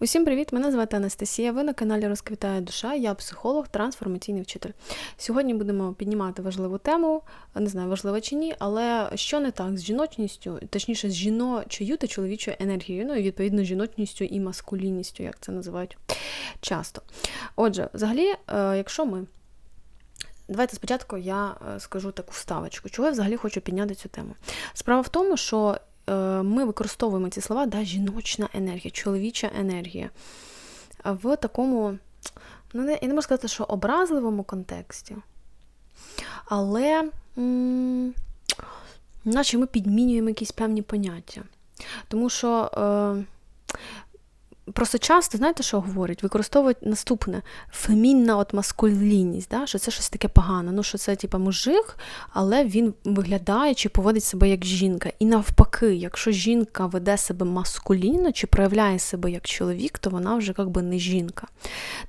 Усім привіт! Мене звати Анастасія. Ви на каналі Розквітає душа. Я психолог, трансформаційний вчитель. Сьогодні будемо піднімати важливу тему, не знаю, важливо чи ні, але що не так з жіночністю, точніше, з жіночою та чоловічою енергією, ну і відповідно жіночністю і маскулінністю, як це називають часто. Отже, взагалі, е, якщо ми. Давайте спочатку я е, скажу таку ставочку, чого я взагалі хочу підняти цю тему. Справа в тому, що ми використовуємо ці слова да, жіночна енергія, чоловіча енергія. В такому, ну, не, я не можу сказати, що образливому контексті, але м- наче ми підмінюємо якісь певні поняття. Тому що. Е, Просто часто, знаєте, що говорять? Використовують наступне фемінна от маскулінність, да? що це щось таке погане. Ну, що це типа мужик, але він виглядає чи поводить себе як жінка. І навпаки, якщо жінка веде себе маскулінно чи проявляє себе як чоловік, то вона вже якби не жінка.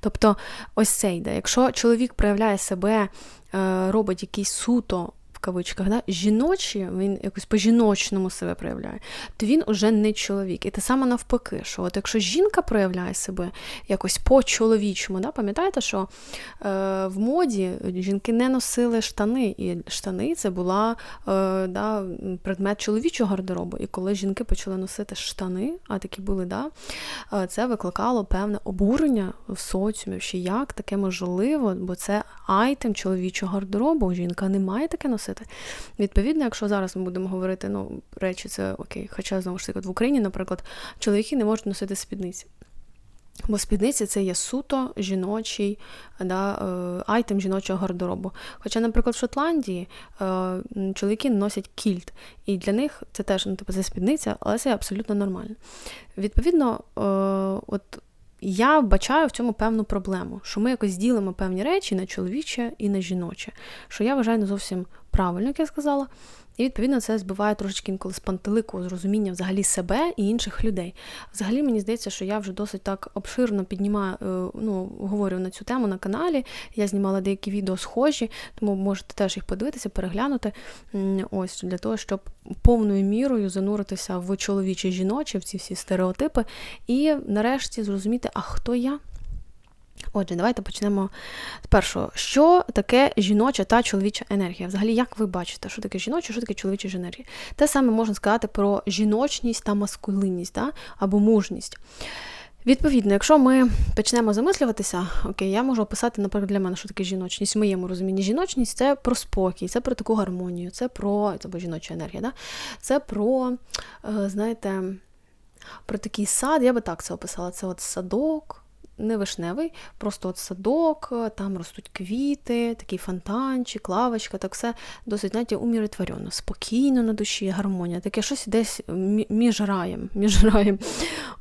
Тобто, ось це йде. Якщо чоловік проявляє себе, е, робить якийсь суто кавичках, да, жіночі, він якось по-жіночному себе проявляє, то він уже не чоловік. І те саме навпаки, що от якщо жінка проявляє себе якось по-чоловічому, да, пам'ятаєте, що е, в моді жінки не носили штани, і штани це була е, да, предмет чоловічого гардеробу. І коли жінки почали носити штани, а такі були, да, е, це викликало певне обурення в соціумі, що як таке можливо, бо це айтем чоловічого гардеробу. Жінка не має таке носити носити. Відповідно, якщо зараз ми будемо говорити, ну, речі, це окей, хоча знову ж таки в Україні, наприклад, чоловіки не можуть носити спідниці. Бо спідниці це є суто жіночий да, е, айтем жіночого гардеробу. Хоча, наприклад, в Шотландії е, чоловіки носять кільт, і для них це теж ну, типу, це спідниця, але це абсолютно нормально. Відповідно, е, от я вбачаю в цьому певну проблему, що ми якось ділимо певні речі на чоловіче і на жіноче, що я вважаю не зовсім правильно, як я сказала. І, відповідно, це збиває трошечки інколи з пантелику, з взагалі себе і інших людей. Взагалі, мені здається, що я вже досить так обширно піднімаю, е, ну, говорю на цю тему на каналі. Я знімала деякі відео схожі, тому можете теж їх подивитися, переглянути. Ось для того, щоб повною мірою зануритися в чоловічі жіночі, в ці всі стереотипи, і нарешті зрозуміти, а хто я. Отже, давайте почнемо з першого. Що таке жіноча та чоловіча енергія? Взагалі, як ви бачите, що таке жіноча, що таке чоловіча енергія? Те саме можна сказати про жіночність та маскулинність да? або мужність. Відповідно, якщо ми почнемо замислюватися, окей, я можу описати, наприклад, для мене, що таке жіночність в моєму розумінні. Жіночність це про спокій, це про таку гармонію, це про це жіноча енергія, да? це про, е, знаєте, про такий сад, я би так це описала. Це от садок не вишневий, просто от садок, там ростуть квіти, такий фонтанчик, лавочка, так все досить знаєте, уміротворено, спокійно на душі, гармонія, таке щось десь між раєм. між раєм.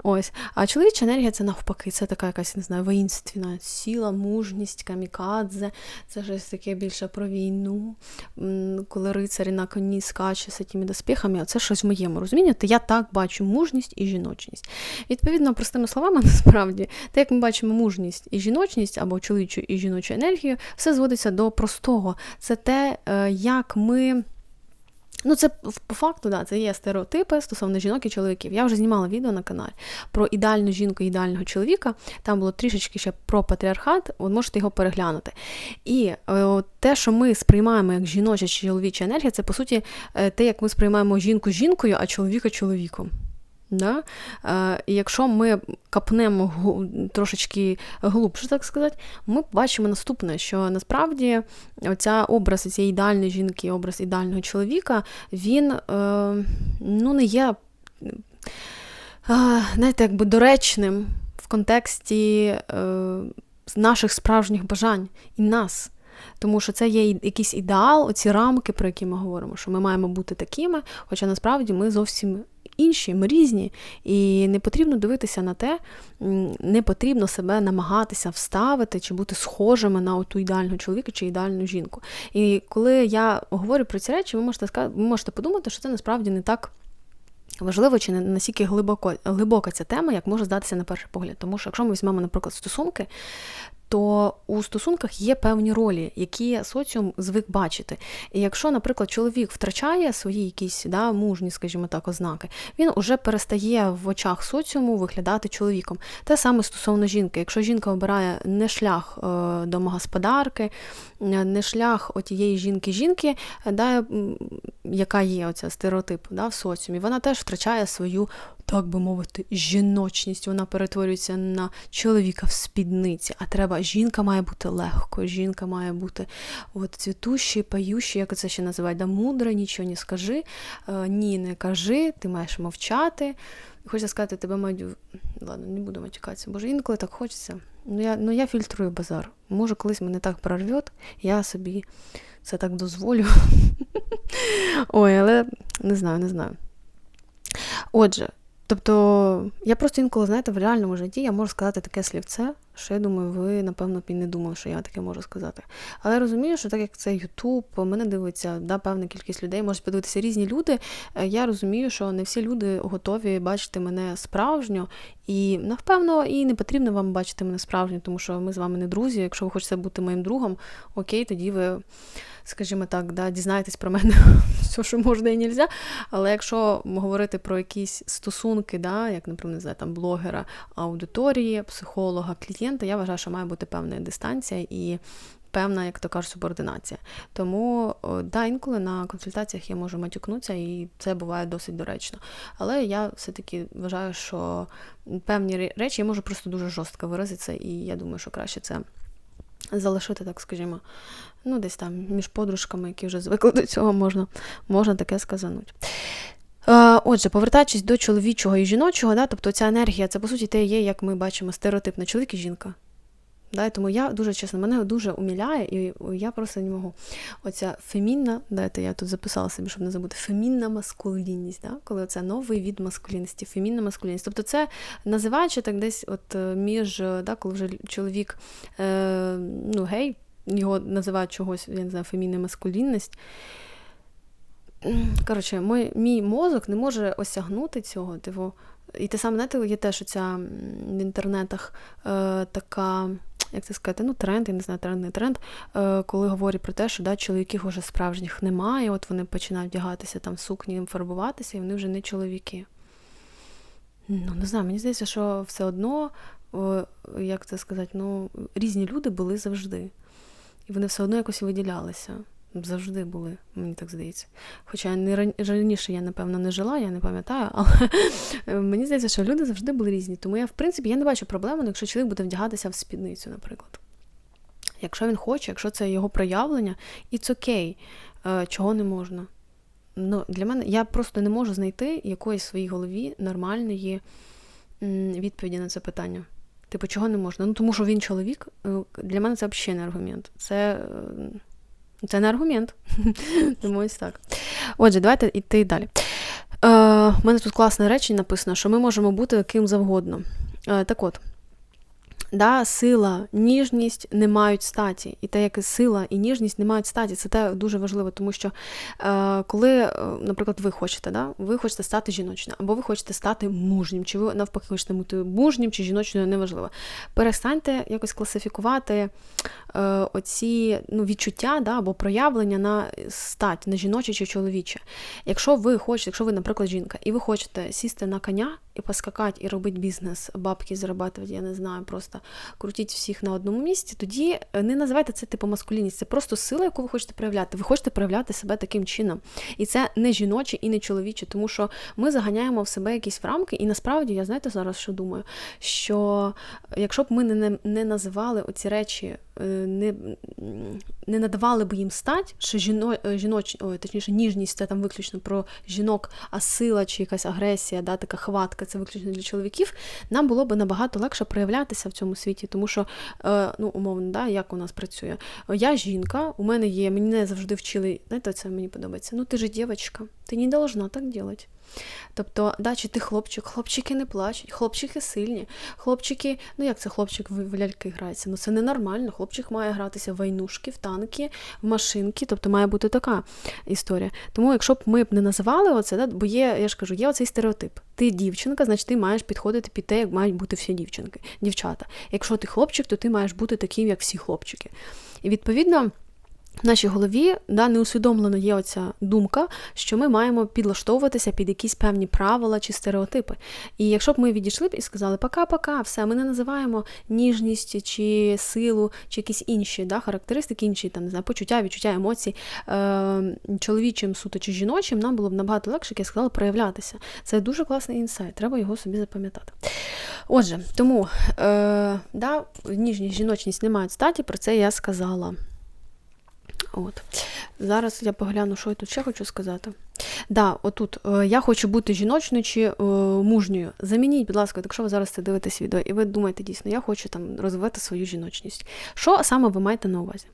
Ось. А чоловіча енергія це навпаки, це така якась, не знаю, воїнственна сіла, мужність, камікадзе, це щось таке більше про війну, коли рицарі на коні скаче з тими доспіхами, це щось в моєму розумінні, то я так бачу мужність і жіночність. Відповідно, простими словами, насправді, те, як ми бачимо, бачимо мужність і жіночність або чоловічу і жіночу енергію, все зводиться до простого. Це те, е, як ми. Ну, це по факту, да, це є стереотипи стосовно жінок і чоловіків. Я вже знімала відео на каналі про ідеальну жінку і ідеального чоловіка. Там було трішечки ще про патріархат, от можете його переглянути. І е, те, що ми сприймаємо як жіноча чи чоловіча енергія, це по суті е, те, як ми сприймаємо жінку жінкою, а чоловіка чоловіком. Да? Е, і якщо ми капнемо трошечки глубше, так сказати, ми бачимо наступне, що насправді оця образ цієї ідеальної жінки, образ ідеального чоловіка, він е, ну, не є е, знаєте, якби доречним в контексті наших справжніх бажань і нас. Тому що це є якийсь ідеал, оці рамки, про які ми говоримо, що ми маємо бути такими, хоча насправді ми зовсім інші, ми різні, і не потрібно дивитися на те, не потрібно себе намагатися вставити чи бути схожими на ту ідеальну чоловіка чи ідеальну жінку. І коли я говорю про ці речі, ви можете ви можете подумати, що це насправді не так. Важливо чи не настільки глибоко глибока ця тема, як може здатися на перший погляд. Тому що, якщо ми візьмемо, наприклад, стосунки, то у стосунках є певні ролі, які соціум звик бачити. І якщо, наприклад, чоловік втрачає свої якісь да, мужні, скажімо так, ознаки, він уже перестає в очах соціуму виглядати чоловіком. Те саме стосовно жінки. Якщо жінка обирає не шлях е, домогосподарки, не шлях отієї жінки-жінки, да, яка є оця стереотип да, в соціумі, вона теж втрачає свою так би мовити, жіночність, вона перетворюється на чоловіка в спідниці. А треба, жінка має бути легко, жінка має бути от цвітущий, пающий, як це ще називають, да, мудра, нічого не скажи, е, ні, не кажи, ти маєш мовчати. Хочеться сказати, тебе мають. Ладно, не буду матюкатися, боже, інколи так хочеться. Ну я ну, я фільтрую базар. Може, колись мене так прорвет, я собі це так дозволю. Ой, але не знаю, не знаю. Отже, Тобто, я просто інколи, знаєте, в реальному житті я можу сказати таке слівце, що я думаю, ви, напевно, і не думали, що я таке можу сказати. Але я розумію, що так як це Ютуб, мене дивиться да, певна кількість людей, можуть подивитися різні люди. Е, я розумію, що не всі люди готові бачити мене справжньо, і напевно і не потрібно вам бачити мене справжньо, тому що ми з вами не друзі. Якщо ви хочете бути моїм другом, окей, тоді ви скажімо так, да, дізнаєтесь про мене все, що можна і нельзя. Але якщо говорити про якісь стосунки, да, як, наприклад, не знаю, там блогера, аудиторії, психолога, клієнта, я вважаю, що має бути певна дистанція і. Певна, як то кажуть, субординація. Тому, да, інколи на консультаціях я можу матюкнутися, і це буває досить доречно. Але я все-таки вважаю, що певні речі я можу просто дуже жорстко виразитися, і я думаю, що краще це залишити, так скажімо, ну, десь там між подружками, які вже звикли до цього, можна можна таке сказанути. Е, отже, повертаючись до чоловічого і жіночого, да, тобто ця енергія, це по суті те є, як ми бачимо, стереотипна чоловік і жінка. Да, Тому я дуже чесно, мене дуже уміляє, і я просто не можу. Оця фемінна, дайте я тут записала собі, щоб не забути, фемінна маскулінність, да? коли це новий від маскулінності, фемінна маскулінність. Тобто це називаючи так десь от е, між, да, коли вже чоловік е, ну, гей, його називають чогось, я не знаю, фемінна маскулінність. Коротше, мій, мій мозок не може осягнути цього. Типу, і те саме, знаєте, є теж оця в інтернетах е, така як це сказати, ну, тренд, я не знаю, тренд, не тренд, е, коли говорять про те, що да, чоловіків вже справжніх немає, от вони починають вдягатися там сукні, фарбуватися, і вони вже не чоловіки. Ну, не знаю, мені здається, що все одно, як це сказати, ну, різні люди були завжди. І вони все одно якось виділялися завжди були, мені так здається. Хоча не раніше я, напевно, не жила, я не пам'ятаю, але мені здається, що люди завжди були різні. Тому я, в принципі, я не бачу проблеми, якщо чоловік буде вдягатися в спідницю, наприклад. Якщо він хоче, якщо це його проявлення, it's окей, okay. чого не можна. Ну, Для мене я просто не можу знайти якоїсь своїй голові нормальної відповіді на це питання. Типу, чого не можна? Ну, тому що він чоловік, е, для мене це взагалі не аргумент. Це е, це не аргумент. Тому ось так. Отже, давайте йти далі. Е, У мене тут класне речення написано, що ми можемо бути ким завгодно. Е, Так от, да, сила, ніжність не мають статі. І те, як сила і ніжність не мають статі, це те дуже важливо, тому що е, коли, е, наприклад, ви хочете, да, ви хочете стати жіночним, або ви хочете стати мужнім, чи ви навпаки хочете бути мужнім чи жіночною, неважливо. Перестаньте якось класифікувати е, оці ну, відчуття да, або проявлення на стать, на жіноче чи чоловіче. Якщо ви хочете, якщо ви, наприклад, жінка, і ви хочете сісти на коня і поскакати, і робити бізнес, бабки зарабатувати, я не знаю, просто крутіть всіх на одному місці, тоді е, не називайте це типу маскулінність, це просто сила, яку ви хочете проявляти. Ви хочете проявляти себе таким чином. І це не жіноче і не чоловіче, тому що ми заганяємо в себе якісь рамки, і насправді я знаєте зараз, що думаю, що якщо б ми не не називали оці речі, е, не не надавали б їм стать, що жіно, е, жіноч, ой, точніше, ніжність це там виключно про жінок, а сила чи якась агресія, да, така хватка, це виключно для чоловіків, нам було б набагато легше проявлятися в цьому світі, тому що, е, ну, умовно, да, як у нас працює. Я жінка, у мене є, мені не завжди вчили, знаєте, це мені подобається. Ну, ти ж дівчинка, ти не должна так робити. Тобто, да, чи ти хлопчик, хлопчики не плачуть, хлопчики сильні, хлопчики, ну як це хлопчик в ляльки грається? Ну це ненормально. Хлопчик має гратися в войнушки, в танки, в машинки, тобто має бути така історія. Тому, якщо б ми б не називали оце, да, бо є, я ж кажу, є оцей стереотип. Ти дівчинка, значить ти маєш підходити під те, як мають бути всі дівчинки, дівчата. Якщо ти хлопчик, то ти маєш бути таким, як всі хлопчики. І відповідно. В нашій голові да, неусвідомлено є оця думка, що ми маємо підлаштовуватися під якісь певні правила чи стереотипи. І якщо б ми відійшли б і сказали пока-пока, все, ми не називаємо ніжність чи силу, чи якісь інші да, характеристики, інші там, не знаю, почуття, відчуття, емоцій е- чоловічим суто чи жіночим, нам було б набагато легше, як я сказала, проявлятися. Це дуже класний інсайт, треба його собі запам'ятати. Отже, тому е- да, ніжність, жіночність не мають статі, про це я сказала. От. Зараз я погляну, що я тут ще хочу сказати. Да, отут е, я хочу бути жіночною чи е, мужньою. Замініть, будь ласка, якщо ви зараз це дивитесь відео, і ви думаєте, дійсно, я хочу там розвивати свою жіночність. Що саме ви маєте на увазі?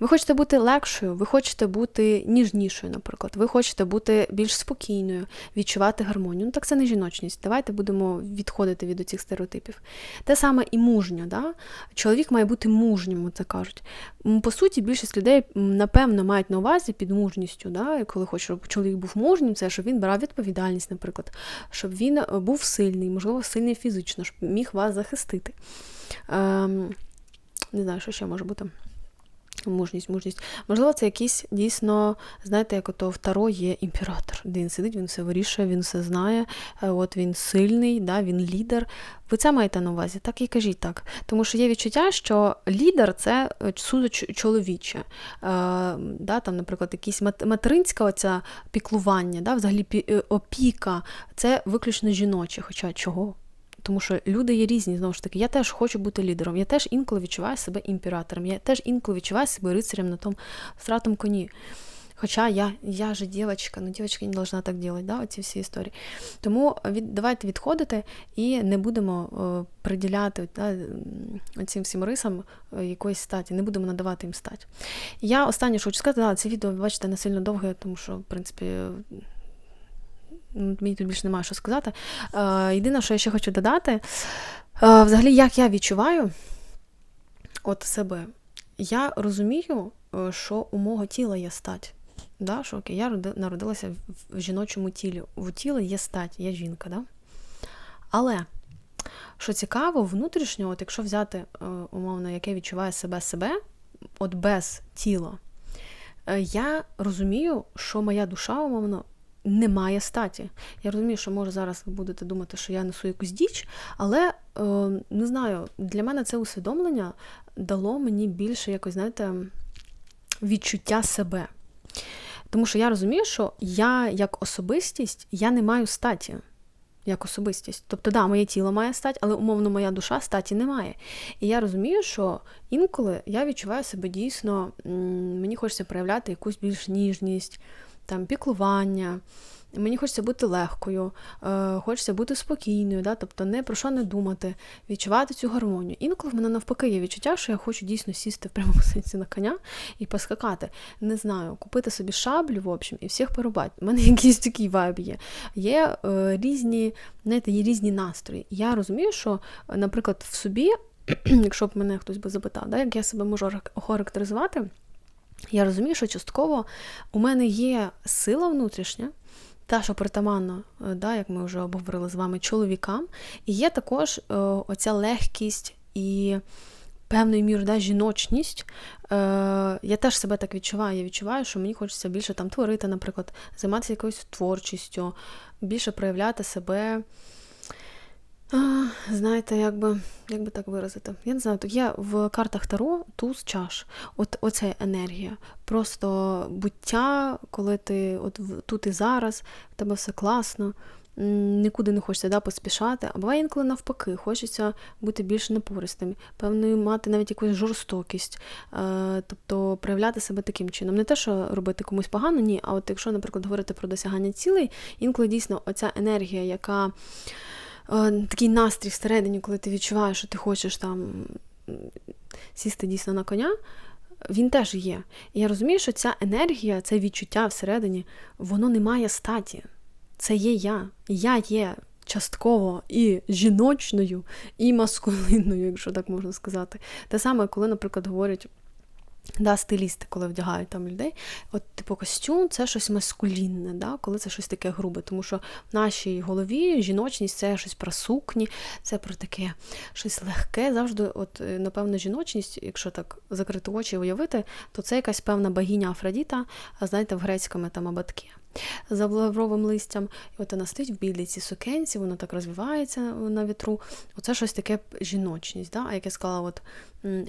Ви хочете бути легшою, ви хочете бути ніжнішою, наприклад, ви хочете бути більш спокійною, відчувати гармонію. Ну так це не жіночність. Давайте будемо відходити від цих стереотипів. Те саме і мужньо. Да? Чоловік має бути мужнім, це кажуть. По суті, більшість людей, напевно, мають на увазі під мужністю. Да? коли хочуть, щоб чоловік був мужнім, це щоб він брав відповідальність, наприклад, щоб він е, був сильний, можливо, сильний фізично, щоб міг вас захистити. Ем, Не знаю, що ще може бути. Мужність, мужність. Можливо, це якийсь дійсно, знаєте, як ото Таро є імператор, де він сидить, він все вирішує, він все знає, е, от він сильний, да, він лідер. Ви це маєте на увазі, так і кажіть так. Тому що є відчуття, що лідер це е, суто чоловіче. Е, да, там, Наприклад, якісь материнська оця піклування, да, взагалі е, опіка, це виключно жіноче. Хоча чого? Тому що люди є різні, знову ж таки, я теж хочу бути лідером, я теж інколи відчуваю себе імператором, я теж інколи відчуваю себе рицарем на тому втратому коні. Хоча я я же дівчинка, ну дівчинка не должна так робити, да, оці всі історії. Тому від, давайте відходити і не будемо о, приділяти да, цим всім рисам якоїсь статі, не будемо надавати їм стать. Я останнє що хочу сказати, да, це відео, бачите, не сильно довге, тому що, в принципі, мені тут більше немає що сказати. Е, єдине, що я ще хочу додати, е, взагалі, як я відчуваю от себе, я розумію, е, що у мого тіла є стать. Да, що окей, Я народилася в жіночому тілі. У тілі є стать, є жінка. Да? Але, що цікаво, внутрішньо, от якщо взяти, умовно, яке відчуває себе себе, от без тіла, я розумію, що моя душа, умовно, немає статі. Я розумію, що може зараз ви будете думати, що я несу якусь діч, але е, не знаю, для мене це усвідомлення дало мені більше якось, знаєте, відчуття себе. Тому що я розумію, що я як особистість я не маю статі. Як особистість. Тобто, да, моє тіло має стать, але умовно моя душа статі немає. І я розумію, що інколи я відчуваю себе дійсно, мені хочеться проявляти якусь більш ніжність, там піклування. Мені хочеться бути легкою, е, хочеться бути спокійною, да? тобто не про що не думати, відчувати цю гармонію. Інколи в мене навпаки є відчуття, що я хочу дійсно сісти в прямому сенсі на коня і поскакати. Не знаю, купити собі шаблю, в общем, і всіх порубати. У мене якийсь такий вайб є. Є е, різні, знаєте, є різні настрої. Я розумію, що, наприклад, в собі, якщо б мене хтось би запитав, да, як я себе можу охарактеризувати. Я розумію, що частково у мене є сила внутрішня, та, що притаманно, е, да, як ми вже обговорили з вами, чоловікам, і є також е, оця легкість і певною мірою да, жіночність. Е, Я теж себе так відчуваю. Я відчуваю, що мені хочеться більше там творити, наприклад, займатися якоюсь творчістю, більше проявляти себе. Знаєте, як би, як би так виразити? Я не знаю, є в картах Таро туз чаш. От Оця енергія. Просто буття, коли ти от тут і зараз, в тебе все класно, нікуди не хочеться да, поспішати. А буває інколи навпаки, хочеться бути більш напористим, певною мати навіть якусь жорстокість, е, тобто проявляти себе таким чином. Не те, що робити комусь погано, ні. А от якщо, наприклад, говорити про досягання цілей, інколи дійсно оця енергія, яка. Е, такий настрій всередині, коли ти відчуваєш, що ти хочеш там сісти дійсно на коня, він теж є. І я розумію, що ця енергія, це відчуття всередині, воно не має статі. це є я. Я є частково і жіночною, і маскулинною, якщо так можна сказати. Те саме, коли, наприклад, говорять. Да, стилісти, коли вдягають там людей, от типу костюм це щось маскулінне, да, коли це щось таке грубе. Тому що в нашій голові жіночність це щось про сукні, це про таке щось легке. Завжди, от, е, напевно, жіночність, якщо так закрити очі уявити, то це якась певна богиня Афродіта, знаєте, в грецькому там абатки за лавровим листям. І от вона стоїть в білій цій сукенці, воно так розвивається на вітру. Оце щось таке жіночність. Да? А як я сказала, от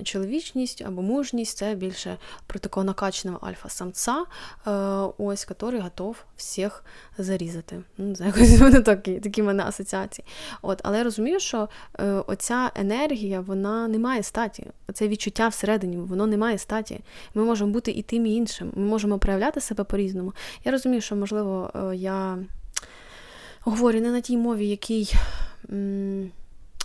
чоловічність або мужність це більше про такого накачаного альфа-самця, е, ось, який готов всіх зарізати. Ну, це якось вони такі, такі в мене асоціації. От, Але я розумію, що е, оця енергія вона не має статі. Це відчуття всередині, воно не має статі. Ми можемо бути і тим, і іншим. Ми можемо проявляти себе по-різному. Я розумію, що, можливо, е, я говорю не на тій мові, якій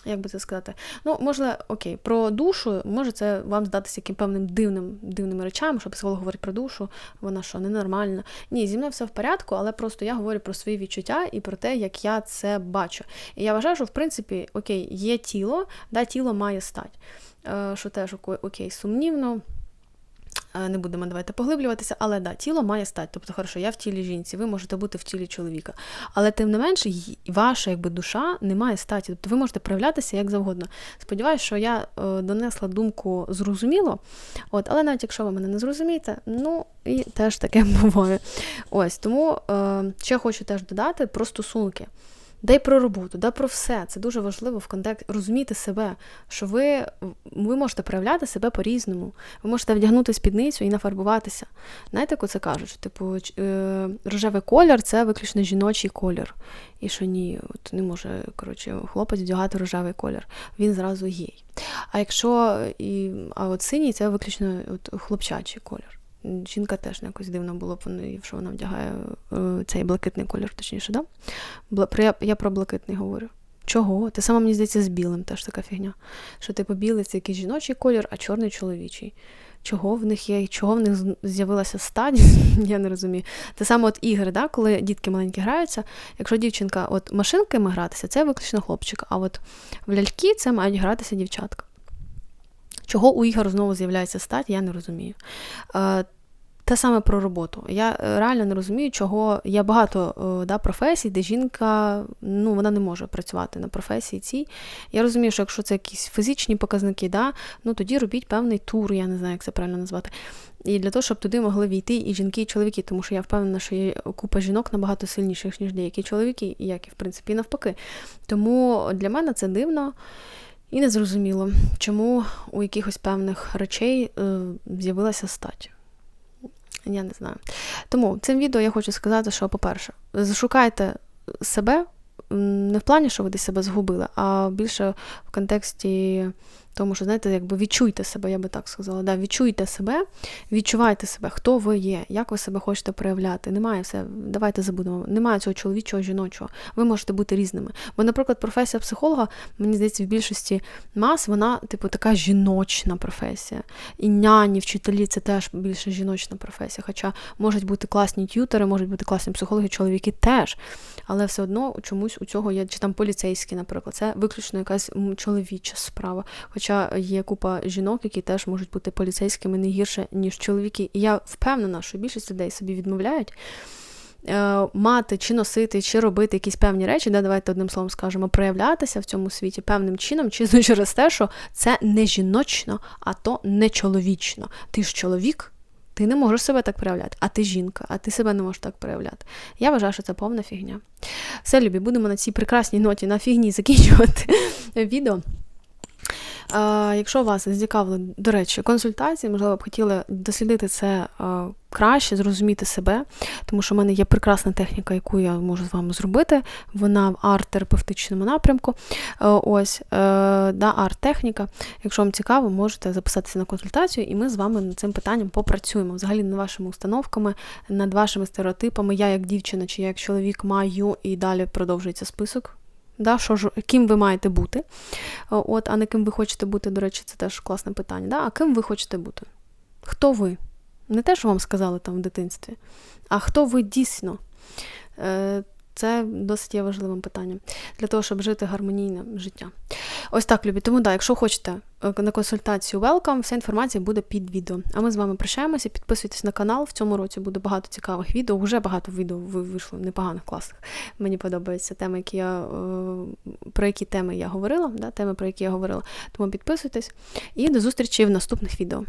як би це сказати, ну, можливо, окей, про душу, може це вам здатися яким певним дивним дивними речами, що психолог говорить про душу, вона що, ненормальна. Ні, зі мною все в порядку, але просто я говорю про свої відчуття і про те, як я це бачу. І я вважаю, що в принципі, окей, є тіло, да, тіло має стать. Е, що теж окей, сумнівно. Е, не будемо давайте поглиблюватися, але да, тіло має стати. Тобто, хорошо, я в тілі жінці, ви можете бути в тілі чоловіка. Але тим не менше, ваша якби, душа не має статі. Тобто ви можете проявлятися як завгодно. Сподіваюсь, що я е, донесла думку зрозуміло. От, Але навіть якщо ви мене не зрозумієте, ну і теж таке буває. Ось тому е, ще хочу теж додати про стосунки. Дай про роботу, да про все. Це дуже важливо в контексті розуміти себе, що ви ви можете проявляти себе по-різному. Ви можете вдягнути спідницю і нафарбуватися. Знаєте, як це кажуть? Типу, е, рожевий колір це виключно жіночий колір. І що ні, от не може коротше, хлопець вдягати рожевий колір. Він зразу гей. А якщо і, а от синій це виключно от, хлопчачий колір. Жінка теж якось дивно було якщо вона вдягає е, цей блакитний колір, точніше, да? Я про блакитний говорю. Чого? Те саме, мені здається, з білим теж така фігня. Що типу білий це якийсь жіночий колір, а чорний чоловічий. Чого в них є, чого в них з'явилася стадь, я не розумію. Те саме от ігри, да, коли дітки маленькі граються, якщо дівчинка от машинками гратися, це виключно хлопчик, а от в ляльки це мають гратися дівчатка. Чого у ігор знову з'являється стать, я не розумію. Е, те саме про роботу. Я е, реально не розумію, чого є багато е, да, професій, де жінка ну, вона не може працювати на професії цій. Я розумію, що якщо це якісь фізичні показники, да, ну тоді робіть певний тур, я не знаю, як це правильно назвати. І для того, щоб туди могли війти і жінки, і чоловіки, тому що я впевнена, що є купа жінок набагато сильніших, ніж деякі чоловіки, як і в принципі навпаки. Тому для мене це дивно. І незрозуміло, чому у якихось певних речей е, з'явилася стать. Я не знаю. Тому цим відео я хочу сказати, що, по-перше, зашукайте себе не в плані, що ви десь себе згубили, а більше в контексті тому що, знаєте, якби відчуйте себе, я би так сказала. Да, Відчуйте себе, відчувайте себе, хто ви є, як ви себе хочете проявляти. Немає все, давайте забудемо. Немає цього чоловічого, жіночого. Ви можете бути різними. Бо, наприклад, професія психолога, мені здається, в більшості мас, вона, типу, така жіночна професія. І няні, вчителі це теж більше жіночна професія. Хоча можуть бути класні т'ютери, можуть бути класні психологи, чоловіки теж. Але все одно чомусь у цього є, чи там поліцейські, наприклад, це виключно якась чоловіча справа. Хоча є купа жінок, які теж можуть бути поліцейськими не гірше, ніж чоловіки. І я впевнена, що більшість людей собі відмовляють. Е, мати, чи носити, чи робити якісь певні речі, де давайте одним словом скажемо, проявлятися в цьому світі певним чином, чисто через те, що це не жіночно, а то не чоловічно. Ти ж чоловік, ти не можеш себе так проявляти, а ти жінка, а ти себе не можеш так проявляти. Я вважаю, що це повна фігня. Все, любі, будемо на цій прекрасній ноті на фігні закінчувати відео. Якщо вас зацікавили, до речі, консультації, можливо, б хотіли дослідити це краще, зрозуміти себе, тому що в мене є прекрасна техніка, яку я можу з вами зробити. Вона в арт-терапевтичному напрямку. Ось, е, да, арт-техніка. Якщо вам цікаво, можете записатися на консультацію, і ми з вами над цим питанням попрацюємо. Взагалі над вашими установками, над вашими стереотипами. Я як дівчина чи я як чоловік маю і далі продовжується список да, що ж, ким ви маєте бути, от, а не ким ви хочете бути, до речі, це теж класне питання. Да? А ким ви хочете бути? Хто ви? Не те, що вам сказали там в дитинстві, а хто ви дійсно? Це досить є важливим питанням для того, щоб жити гармонійне життя. Ось так, любі. Тому да, якщо хочете е, на консультацію welcome, вся інформація буде під відео. А ми з вами прощаємося. Підписуйтесь на канал. В цьому році буде багато цікавих відео. Уже багато відео ви- вийшло, непоганих, класних. Мені подобаються теми, які я, е, про які теми я говорила, да, теми, про які я говорила. Тому підписуйтесь. І до зустрічі в наступних відео.